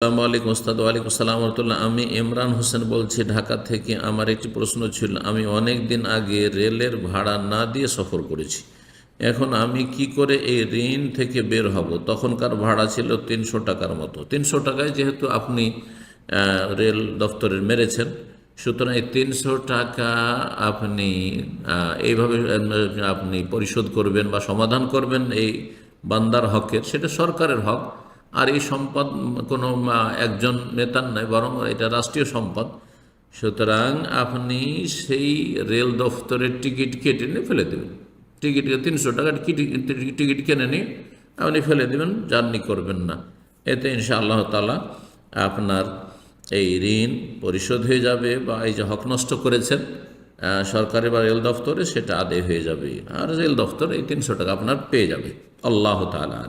আসসালামু আলাইকুম ওস্তাদ, ওয়ালাইকুম আসসালাম রহমতুল্লাহ। আমি ইমরান হোসেন বলছি, ঢাকা থেকে আমার একটি প্রশ্ন ছিল, আমি অনেক দিন আগে রেলের ভাড়া না দিয়ে সফর করেছি। এখন আমি কি করে এই ঋণ থেকে বের হব? তখনকার ভাড়া ছিল তিনশো টাকার মতো। তিনশো টাকায় যেহেতু আপনি রেল দপ্তরের মেরেছেন, সুতরাং এই তিনশো টাকা আপনি এইভাবে আপনি পরিশোধ করবেন বা সমাধান করবেন এই বান্দার হকের, সেটা সরকারের হক। আর এই সম্পদ কোনো একজন নেতার নয়, বরং এটা রাষ্ট্রীয় সম্পদ। সুতরাং আপনি সেই রেল দফতরের টিকিট কেটে নিয়ে ফেলে দেবেন। টিকিট তিনশো টাকার টিকিট কিনে নিয়ে আপনি ফেলে দেবেন, জার্নি করবেন না। এতে ইনশা আল্লাহ তালা আপনার এই ঋণ পরিশোধ হয়ে যাবে বা এই যে হক নষ্ট করেছেন সরকারি বা রেল দফতরে সেটা আদায় হয়ে যাবে। আর রেল দফতর এই তিনশো টাকা আপনার পেয়ে যাবে। আল্লাহ তালা